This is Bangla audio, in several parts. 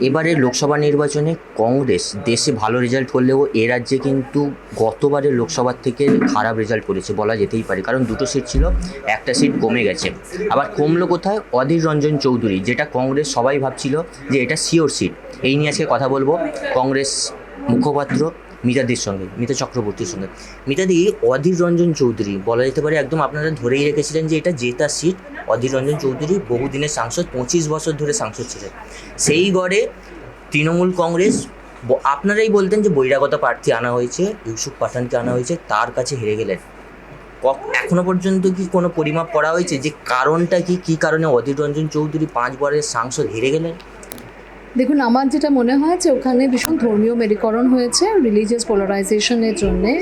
এবারে লোকসভা নির্বাচনে কংগ্রেস দেশে ভালো রেজাল্ট করলেও এ রাজ্যে কিন্তু গতবারের লোকসভার থেকে খারাপ রেজাল্ট করেছে বলা যেতেই পারে। কারণ দুটো সিট ছিল, একটা সিট কমে গেছে। আবার কমলো কোথায়? অধীর রঞ্জন চৌধুরী, যেটা কংগ্রেস সবাই ভাবছিল যে এটা সিওর সিট এই নিয়ে আজকে কথা বলব। কংগ্রেস মুখপাত্র মিতাদির সঙ্গে, মিতা চক্রবর্তীর সঙ্গে। মিতাদি, অধীর রঞ্জন চৌধুরী, বলা যেতে পারে একদম আপনারা ধরেই রেখেছিলেন যে এটা জেতা সিট অধীর রঞ্জন চৌধুরী বহুদিনের সাংসদ, পঁচিশ বছর ধরে সাংসদ ছিলেন। সেই গড়ে তৃণমূল কংগ্রেস আপনারাই বলতেন যে বহিরাগত প্রার্থী আনা হয়েছে, ইউসুফ পাঠানকে আনা হয়েছে, তার কাছে হেরে গেলেন। এখনও পর্যন্ত কি কোনো পরিমাপ করা হয়েছে যে কারণটা কি কি কারণে অধীর রঞ্জন চৌধুরী পাঁচবারের সাংসদ হেরে গেলেন? দেখুন, আমার যেটা মনে হয় যে ওখানে ভীষণ ধর্মীয় মেরুকরণ হয়েছে রিলিজিয়াস পোলারাইজেশনের জন্যে।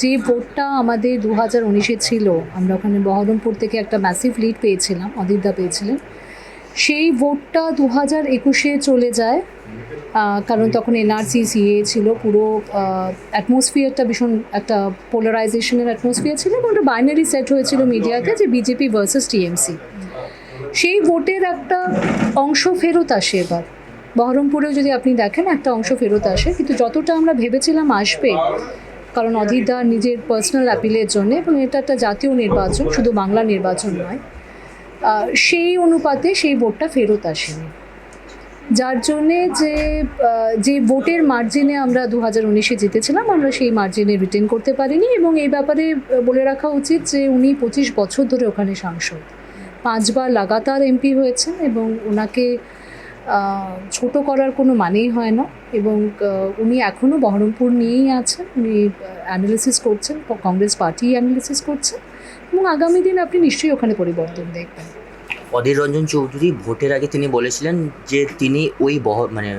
যে ভোটটা আমাদের দু হাজার উনিশে ছিল, আমরা ওখানে বহরমপুর থেকে একটা ম্যাসিভ লিড পেয়েছিলাম, অদিতদা পেয়েছিলেন। সেই ভোটটা দু হাজার একুশে চলে যায় কারণ তখন এনআরসি সিএ ছিল, পুরো অ্যাটমসফিয়ারটা ভীষণ একটা পোলারাইজেশনের অ্যাটমসফিয়ার ছিল এবং ওটা বাইনারি সেট হয়েছিল মিডিয়াতে যে বিজেপি ভার্সেস টিএমসি সেই ভোটের একটা অংশ ফেরত আসে এবার। বহরমপুরেও যদি আপনি দেখেন, একটা অংশ ফেরত আসে। কিন্তু যতটা আমরা ভেবেছিলাম আসবে, কারণ অধীরদা নিজের পার্সোনাল অ্যাপিলের জন্য এবং এটা একটা জাতীয় নির্বাচন, শুধু বাংলা নির্বাচন নয় সেই অনুপাতে সেই ভোটটা ফেরত আসেনি। যার জন্যে যে যে ভোটের মার্জিনে আমরা দু হাজার উনিশে জিতেছিলাম, আমরা সেই মার্জিনে রিটেন করতে পারিনি এবং এই ব্যাপারে বলে রাখা উচিত যে, উনি পঁচিশ বছর ধরে ওখানে সাংসদ। পাঁচবার লাগাতার এমপি হয়েছেন এবং ওনাকে ছোট করার কোনো মানেই হয় না এবং উনি এখনও বহরমপুর নিয়েই আছেন। উনি অ্যানালিসিস করছেন কংগ্রেস পার্টি অ্যানালিসিস করছেন এবং আগামী দিন আপনি নিশ্চয়ই ওখানে পরিবর্তন দেখবেন। অধীর রঞ্জন চৌধুরী ভোটের আগে তিনি বলেছিলেন যে তিনি ওই বহ মানে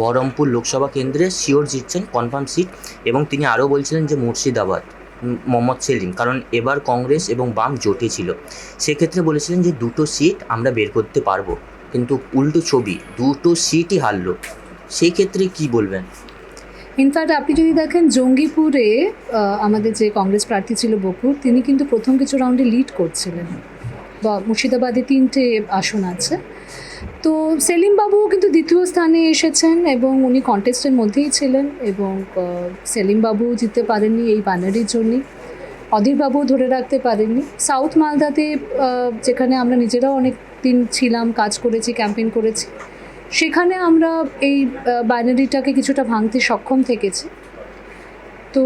বহরমপুর লোকসভা কেন্দ্রে শিওর জিতছেন কনফার্ম সিট এবং তিনি আরও বলছিলেন যে মুর্শিদাবাদ মোহাম্মদ সেলিম, কারণ এবার কংগ্রেস এবং বাম জোটে ছিল। সেক্ষেত্রে বলেছিলেন যে দুটো সিট আমরা বের করতে পারব। কিন্তু উল্টো ছবি, দুটো সিটই হারলো। সেই ক্ষেত্রে কি বলবেন? ইনফ্যাক্ট আপনি যদি দেখেন জঙ্গিপুরে আমাদের যে কংগ্রেস প্রার্থী ছিল বকুর, তিনি কিন্তু প্রথম কিছু রাউন্ডে লিড করছিলেন। বা মুর্শিদাবাদে তিনটে আসন আছে। তো সেলিম বাবু কিন্তু দ্বিতীয় স্থানে এসেছেন এবং উনি কন্টেস্টের মধ্যেই ছিলেন এবং সেলিম বাবু জিততে পারেননি এই ব্যানারির জন্যই। অধীরবাবু ধরে রাখতে পারেননি। সাউথ মালদাতে যেখানে আমরা নিজেরাও অনেক দিন ছিলাম, কাজ করেছি, ক্যাম্পেইন করেছি, সেখানে আমরা এই বাইনারিটাকে কিছুটা ভাঙতে সক্ষম থেকেছি। তো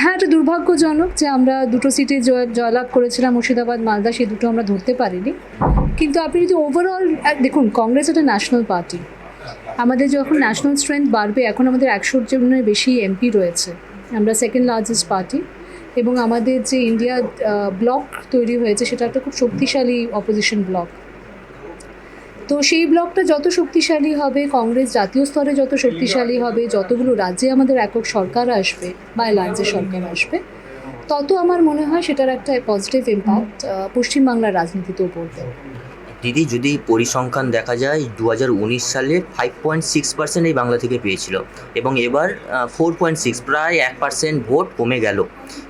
হ্যাঁ এটা দুর্ভাগ্যজনক যে আমরা দুটো সিটে জয়, জয়লাভ করেছিলাম মুর্শিদাবাদ, মালদা সেই দুটো আমরা ধরতে পারিনি। কিন্তু আপনি যদি ওভারঅল দেখুন, কংগ্রেস একটা ন্যাশনাল পার্টি আমাদের যখন ন্যাশনাল স্ট্রেংথ বাড়বে, এখন আমাদের একশোর জনের বেশি এমপি রয়েছে। আমরা সেকেন্ড লার্জেস্ট পার্টি এবং আমাদের যে ইন্ডিয়া ব্লক তৈরি হয়েছে, সেটা একটা খুব শক্তিশালী অপোজিশন ব্লক তো সেই ব্লকটা যত শক্তিশালী হবে, কংগ্রেস জাতীয় স্তরে যত শক্তিশালী হবে, যতগুলো রাজ্যে আমাদের একক সরকার আসবে বা অ্যালায়েন্সের সরকার আসবে, তত আমার মনে হয় সেটার একটা পজিটিভ ইম্প্যাক্ট পশ্চিমবাংলার রাজনীতিতেও পড়বে। দিদি যদি পরিসংখ্যান দেখা যায় দু হাজার উনিশ সালে ফাইভ পয়েন্ট সিক্স পার্সেন্ট এই বাংলা থেকে পেয়েছিল এবং এবার ফোর পয়েন্ট সিক্স প্রায় এক পার্সেন্ট ভোট কমে গেল।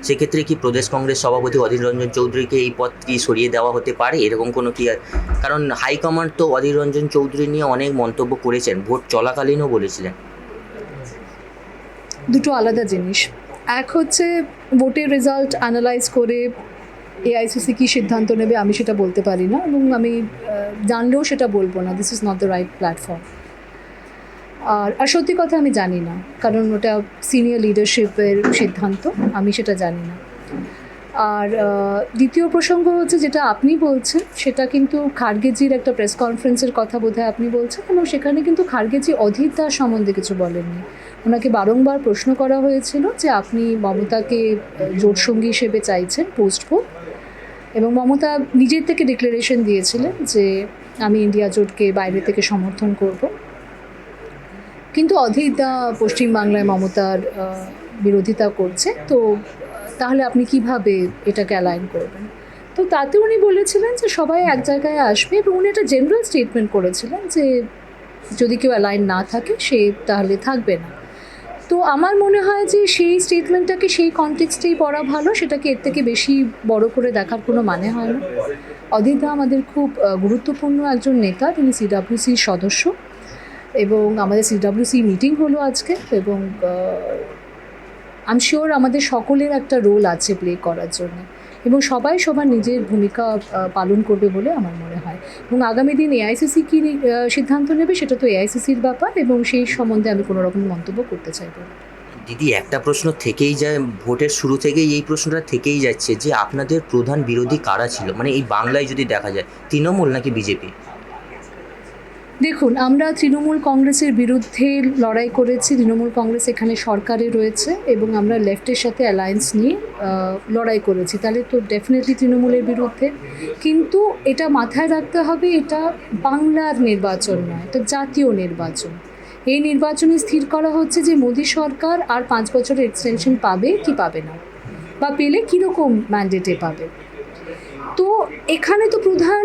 সেক্ষেত্রে কি প্রদেশ কংগ্রেস সভাপতি অধীর রঞ্জন চৌধুরীকে এই পদ কি সরিয়ে দেওয়া হতে পারে? এরকম কোনো কি কারণ হাইকমান্ড তো অধীর রঞ্জন চৌধুরী নিয়ে অনেক মন্তব্য করেছেন, ভোট চলাকালীনও বলেছিলেন। দুটো আলাদা জিনিস। এক হচ্ছে, ভোটের রেজাল্ট অ্যানালাইজ করে এআইসিসি কী সিদ্ধান্ত নেবে আমি সেটা বলতে পারি না এবং আমি জানলেও সেটা বলব না। This is not the right platform আর আর সত্যি কথা আমি জানি না, কারণ ওটা সিনিয়র লিডারশিপের সিদ্ধান্ত, আমি সেটা জানি না। আর দ্বিতীয় প্রসঙ্গ হচ্ছে যেটা আপনি বলছেন, সেটা কিন্তু খার্গেজির একটা প্রেস কনফারেন্সের কথা বোধহয় আপনি বলছেন এবং সেখানে কিন্তু খার্গেজি অধীর দাস সম্বন্ধে কিছু বলেননি। ওনাকে বারংবার প্রশ্ন করা হয়েছিল যে আপনি মমতাকে জোটসঙ্গী হিসেবে চাইছেন পোস্ট পোল এবং মমতা নিজের থেকে ডিক্লারেশন দিয়েছিলেন যে আমি ইন্ডিয়া জোটকে বাইরে থেকে সমর্থন করব। কিন্তু অধীর দা পশ্চিমবাংলায় মমতার বিরোধিতা করছে, তো তাহলে আপনি কীভাবে এটাকে অ্যালাইন করবেন? তো তাতে উনি বলেছিলেন যে সবাই এক জায়গায় আসবে এবং উনি একটা জেনারেল স্টেটমেন্ট করেছিলেন যে যদি কেউ অ্যালাইন না থাকে সে তাহলে থাকবে না। তো আমার মনে হয় যে সেই স্টেটমেন্টটাকে সেই কনটেক্সটেই পড়া ভালো? সেটাকে এর থেকে বেশি বড় করে দেখার কোনো মানে হয় না। অদিতা আমাদের খুব গুরুত্বপূর্ণ একজন নেতা, তিনি সিডাব্লিউসির সদস্য এবং আমাদের সিডাব্লিউসি মিটিং হলো আজকে এবং আম শিওর আমাদের সকলের একটা রোল আছে প্লে করার জন্য। এবং সবাই সবার নিজের ভূমিকা পালন করবে বলে আমার মনে হয়। এবং আগামী দিন এআইসিসি কী সিদ্ধান্ত নেবে সেটা তো এআইসিসির ব্যাপার এবং সেই সম্বন্ধে আমি কোনো রকম মন্তব্য করতে চাইব। দিদি, একটা প্রশ্ন থেকেই যায়, ভোটের শুরু থেকেই এই প্রশ্নটা থেকেই যাচ্ছে যে আপনাদের প্রধান বিরোধী কারা ছিল? মানে এই বাংলায় যদি দেখা যায়, তৃণমূল নাকি বিজেপি? দেখুন, আমরা তৃণমূল কংগ্রেসের বিরুদ্ধে লড়াই করেছি। তৃণমূল কংগ্রেস এখানে সরকারে রয়েছে এবং আমরা লেফটের সাথে অ্যালায়েন্স নিয়ে লড়াই করেছি। তাহলে তো ডেফিনেটলি তৃণমূলের বিরুদ্ধে। কিন্তু এটা মাথায় রাখতে হবে, এটা বাংলার নির্বাচন নয়, এটা জাতীয় নির্বাচন। এই নির্বাচনে স্থির করা হচ্ছে যে মোদী সরকার আর পাঁচ বছরের এক্সটেনশন পাবে কি পাবে না? বা পেলে কীরকম ম্যান্ডেটে পাবে? এখানে তো প্রধান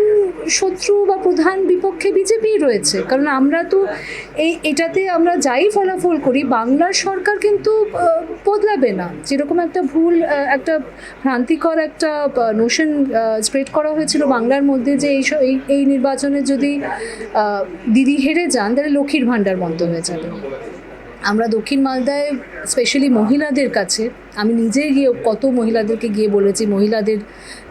শত্রু বা প্রধান বিপক্ষে বিজেপি রয়েছে। কারণ আমরা তো এই, এটাতে আমরা যাই ফলাফল করি, বাংলার সরকার কিন্তু বদলাবে না। যেরকম একটা ভুল একটা ভ্রান্তিকর একটা নোশন স্প্রেড করা হয়েছিল বাংলার মধ্যে যে এই এই নির্বাচনে যদি দিদি হেরে যান, তাহলে লক্ষ্মীর ভাণ্ডার বন্ধ হয়ে যাবে। আমরা দক্ষিণ মালদায় স্পেশালি মহিলাদের কাছে, আমি নিজে গিয়ে কত মহিলাদেরকে গিয়ে বলেছি, মহিলাদের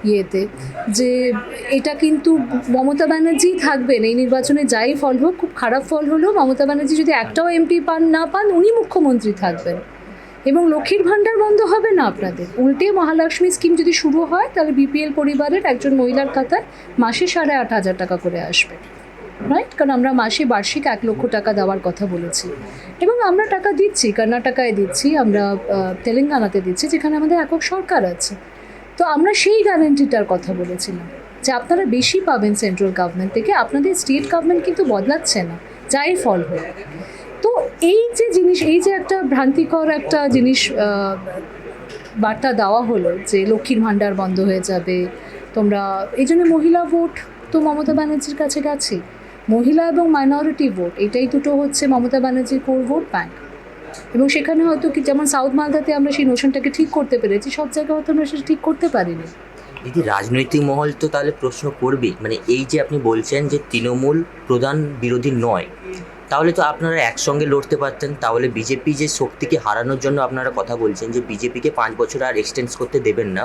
ইয়েতে, যে এটা কিন্তু মমতা ব্যানার্জি থাকবেন, এই নির্বাচনে যাই ফল হোক, খুব খারাপ ফল হলেও মমতা ব্যানার্জি যদি একটাও এমপি পান, না পান, উনি মুখ্যমন্ত্রী থাকবেন। এবং লক্ষ্মীর ভাণ্ডার বন্ধ হবে না আপনাদের। উল্টে মহালক্ষ্মী স্কিম যদি শুরু হয়, তাহলে বিপিএল পরিবারের একজন মহিলার খাতায় মাসে সাড়ে আট হাজার টাকা করে আসবে। রাইট কারণ আমরা মাসে বার্ষিক এক লক্ষ টাকা দেওয়ার কথা বলেছি। এবং আমরা টাকা দিচ্ছি, কর্ণাটকায় দিচ্ছি, আমরা তেলেঙ্গানাতে দিচ্ছি, যেখানে আমাদের একক সরকার আছে। তো আমরা সেই গ্যারেন্টিটার কথা বলেছিলাম যে আপনারা বেশি পাবেন সেন্ট্রাল গভর্নমেন্ট থেকে, আপনাদের স্টেট গভর্নমেন্ট কিন্তু বদলাচ্ছে না, যাই ফল হোক। তো এই যে জিনিস, এই যে একটা ভ্রান্তিকর একটা জিনিস বার্তা দেওয়া হলো যে লক্ষ্মীর ভাণ্ডার বন্ধ হয়ে যাবে, তোমরা, এই জন্য মহিলা ভোট তো মমতা ব্যানার্জির কাছে গেছে। মহিলা এবং মাইনরিটি ভোট এটাই দুটো হচ্ছে মমতা ব্যানার্জির কোর ভোট ব্যাংক এবং সেখানে হয়তো কি যেমন সাউথ মালদাতে আমরা সেই নোশনটাকে ঠিক করতে পেরেছি, সব জায়গায় হয়তো আমরা সেটা ঠিক করতে পারিনি। দিদি রাজনৈতিক মহল তো তাহলে প্রশ্ন করবেই। মানে এই যে আপনি বলছেন যে তৃণমূল প্রধান বিরোধী নয়, তাহলে তো আপনারা একসঙ্গে লড়তে পারতেন। তাহলে বিজেপি যে শক্তিকে হারানোর জন্য আপনারা কথা বলছেন যে বিজেপিকে পাঁচ বছর আর এক্সটেন্স করতে দেবেন না।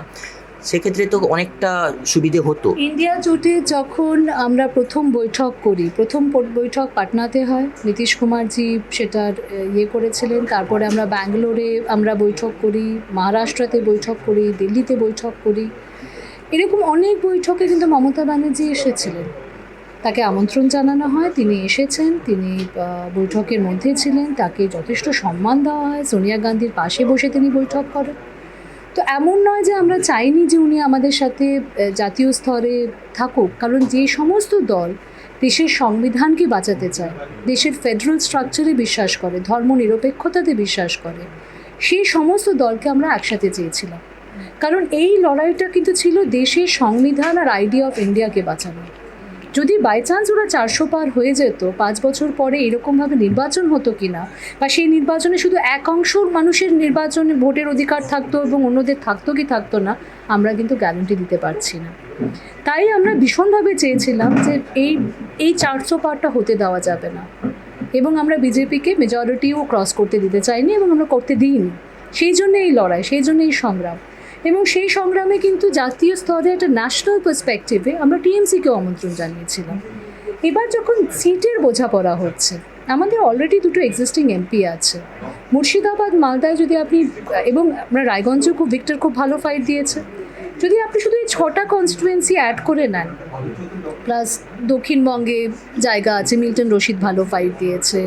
সেক্ষেত্রে তো অনেকটা সুবিধে হতো। ইন্ডিয়া জোটে যখন আমরা প্রথম বৈঠক করি, প্রথম বৈঠক পাটনাতে হয়। নীতিশ কুমারজি সেটার ইয়ে করেছিলেন। তারপরে আমরা ব্যাঙ্গালোরে আমরা বৈঠক করি, মহারাষ্ট্রতে বৈঠক করি, দিল্লিতে বৈঠক করি। এরকম অনেক বৈঠকে কিন্তু মমতা ব্যানার্জি এসেছিলেন। তাকে আমন্ত্রণ জানানো হয়, তিনি এসেছেন, তিনি বৈঠকের মধ্যে ছিলেন। তাকে যথেষ্ট সম্মান দেওয়া হয়। সোনিয়া গান্ধীর পাশে বসে তিনি বৈঠক করেন। তো এমন নয় যে আমরা চাইনি যে উনি আমাদের সাথে জাতীয় স্তরে থাকুক। কারণ যে সমস্ত দল দেশের সংবিধানকে বাঁচাতে চায়, দেশের ফেডারেল স্ট্রাকচারে বিশ্বাস করে, ধর্ম নিরপেক্ষতাতে বিশ্বাস করে, সেই সমস্ত দলকে আমরা একসাথে চেয়েছিলাম। কারণ এই লড়াইটা কিন্তু ছিল দেশের সংবিধান আর আইডিয়া অফ ইন্ডিয়াকে বাঁচানো যদি বাই চান্স ওরা চারশো পার হয়ে যেত, পাঁচ বছর পরে এরকমভাবে নির্বাচন হতো কি না বা সেই নির্বাচনে শুধু এক অংশ মানুষের নির্বাচনে ভোটের অধিকার থাকতো এবং অন্যদের থাকতো কি থাকতো না, আমরা কিন্তু গ্যারান্টি দিতে পারছি না। তাই আমরা ভীষণভাবে চেয়েছিলাম যে এই এই চারশো পারটা হতে দেওয়া যাবে না। এবং আমরা বিজেপিকে মেজরিটিও ক্রস করতে দিতে চাইনি এবং আমরা করতে দিইনি। সেই জন্য এই লড়াই, সেই জন্য এই সংগ্রাম। এবং সেই সংগ্রামে কিন্তু জাতীয় স্তরে একটা ন্যাশনাল পার্সপেক্টিভে আমরা টিএমসিকেও আমন্ত্রণ জানিয়েছিলাম। এবার যখন সিটের বোঝাপড়া হচ্ছে, আমাদের অলরেডি দুটো এক্সিস্টিং এমপি আছে। মুর্শিদাবাদ, মালদায় যদি আপনি, এবং আমরা রায়গঞ্জেও খুব, ভিক্টর খুব ভালো ফাইট দিয়েছে। যদি আপনি শুধু এই ছটা কনস্টিটুয়েন্সি অ্যাড করে নেন প্লাস দক্ষিণবঙ্গে জায়গা আছে, মিল্টন রশিদ ভালো ফাইট দিয়েছে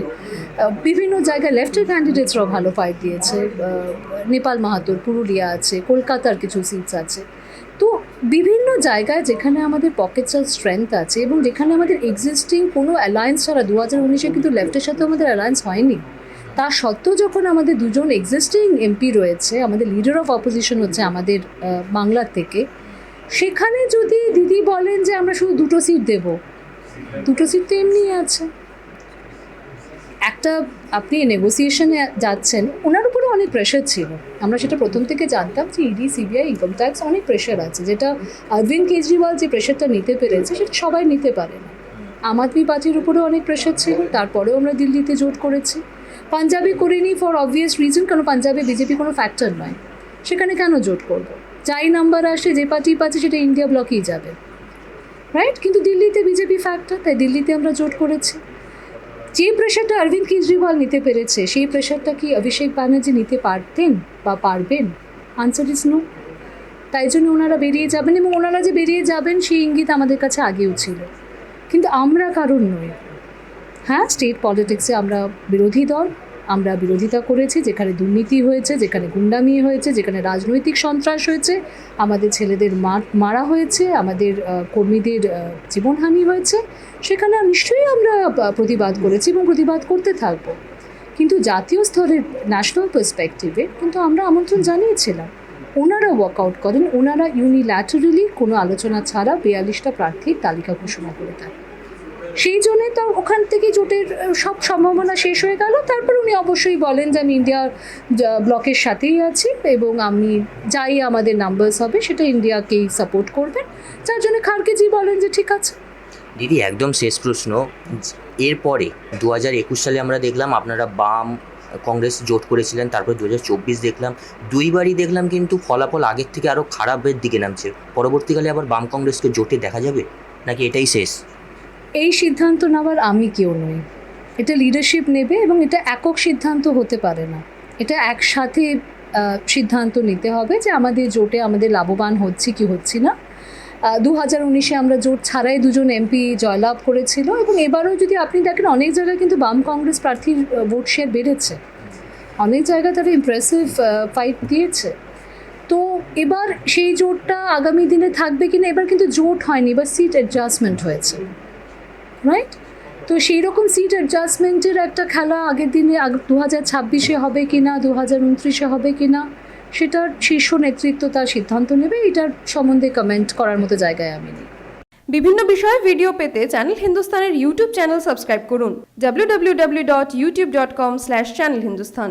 বিভিন্ন জায়গায় লেফটের ক্যান্ডিডেটসরাও ভালো ফাইট দিয়েছে নেপাল মাহাতোর, পুরুলিয়া আছে, কলকাতার কিছু সিটস আছে। তো বিভিন্ন জায়গায় যেখানে আমাদের পকেটস স্ট্রেংথ আছে এবং যেখানে আমাদের এক্সিস্টিং কোনো অ্যালায়েন্স ছাড়া দু হাজার উনিশে কিন্তু লেফটের সাথে আমাদের অ্যালায়েন্স হয়নি। তা সত্ত্বেও যখন আমাদের দুজন এক্সিস্টিং এমপি রয়েছে আমাদের লিডার অফ অপোজিশন হচ্ছে আমাদের বাংলার থেকে সেখানে যদি দিদি বলেন যে আমরা শুধু দুটো সিট দেব দুটো সিট তো এমনিই আছে। একটা আপনি নেগোসিয়েশনে যাচ্ছেন ওনার উপরে অনেক প্রেশার ছিল। আমরা সেটা প্রথম থেকে জানতাম যে ইডি সিবিআই ইনকাম ট্যাক্স অনেক প্রেশার আছে। যেটা অরবিন্দ কেজরিওয়াল যে প্রেশারটা নিতে পেরেছে সেটা সবাই নিতে পারে না। আম আদমি পার্টির উপরেও অনেক প্রেশার ছিল তারপরেও আমরা দিল্লিতে জোট করেছি। পাঞ্জাবে করিনি ফর অবভিয়াস রিজন কারণ পাঞ্জাবে বিজেপি কোনো ফ্যাক্টর নয়। সেখানে কেন জোট করব? যাই নাম্বার আসে, যে পার্টি পাচ্ছে, সেটা ইন্ডিয়া ব্লকেই যাবে। রাইট কিন্তু দিল্লিতে বিজেপি ফ্যাক্টর তাই দিল্লিতে আমরা জোট করেছি। যে প্রেশারটা অরবিন্দ কেজরিওয়াল নিতে পেরেছে, সেই প্রেশারটা কি অভিষেক ব্যানার্জি নিতে পারতেন বা পারবেন? আনসার ইজ নো তাই জন্য ওনারা বেরিয়ে যাবেন এবং ওনারা যে বেরিয়ে যাবেন, সেই ইঙ্গিত আমাদের কাছে আগেও ছিল। কিন্তু আমরা কারণ নই। হ্যাঁ স্টেট পলিটিক্সে আমরা বিরোধী দল, আমরা বিরোধিতা করেছি, যেখানে দুর্নীতি হয়েছে, যেখানে গুন্ডামি হয়েছে, যেখানে রাজনৈতিক সন্ত্রাস হয়েছে, আমাদের ছেলেদের মার- হয়েছে, আমাদের কর্মীদের জীবনহানি হয়েছে, সেখানে নিশ্চয়ই আমরা প্রতিবাদ করেছি এবং প্রতিবাদ করতে থাকব। কিন্তু জাতীয় স্তরের ন্যাশনাল পার্সপেক্টিভে কিন্তু আমরা আমন্ত্রণ জানিয়েছিলাম। ওনারা ওয়ার্কআউট করেন, ওনারা ইউনিল্যাটারালি কোনো আলোচনা ছাড়া বিয়াল্লিশটা প্রার্থীর তালিকা ঘোষণা করে দেন। সেই জন্যে তো ওখান থেকে জোটের সব সম্ভাবনা শেষ হয়ে গেল। তারপর উনি অবশ্যই বলেন যে, আমি ইন্ডিয়ার ব্লকের সাথেই আছি এবং আমি যাই আমাদের নাম্বারস হবে, সেটা ইন্ডিয়াকেই সাপোর্ট করবেন। যার জন্য খারগেজি বলেন যে, ঠিক আছে। দিদি, একদম শেষ প্রশ্ন। এরপরে দু হাজার একুশ সালে আমরা দেখলাম আপনারা বাম, কংগ্রেস জোট করেছিলেন, তারপর দু হাজার চব্বিশ দেখলাম। দুইবারই দেখলাম কিন্তু ফলাফল আগের থেকে আরও খারাপের দিকে নামছে। পরবর্তীকালে আবার বাম কংগ্রেসকে জোটে দেখা যাবে? নাকি এটাই শেষ? এই সিদ্ধান্ত নেওয়ার আমি কেউ নই। এটা লিডারশিপ নেবে এবং এটা একক সিদ্ধান্ত হতে পারে না। এটা একসাথে সিদ্ধান্ত নিতে হবে যে আমাদের জোটে আমাদের লাভবান হচ্ছে কি হচ্ছি না। দু হাজার উনিশে আমরা জোট ছাড়াই দুজন এমপি জয়লাভ করেছিল এবং এবারও যদি আপনি দেখেন অনেক জায়গায় কিন্তু বাম কংগ্রেস প্রার্থীর ভোট শেয়ার বেড়েছে। অনেক জায়গায় তারা ইমপ্রেসিভ ফাইট দিয়েছে। তো এবার সেই জোটটা আগামী দিনে থাকবে কিনা এবার কিন্তু জোট হয়নি, এবার সিট অ্যাডজাস্টমেন্ট হয়েছে। রাইট তো সেই রকম সিট অ্যাডজাস্টমেন্টের একটা খেলা আগের দিনে দু হাজার ছাব্বিশে হবে কি না দু হাজার উনত্রিশে হবে কি না সেটার শীর্ষ নেতৃত্ব তার সিদ্ধান্ত নেবে, এটার সম্বন্ধে কমেন্ট করার মতো জায়গায় আমি নেই। বিভিন্ন বিষয়ে ভিডিও পেতে চ্যানেল হিন্দুস্তানের ইউটিউব চ্যানেল সাবস্ক্রাইব করুন www.youtube.com/channelhindustan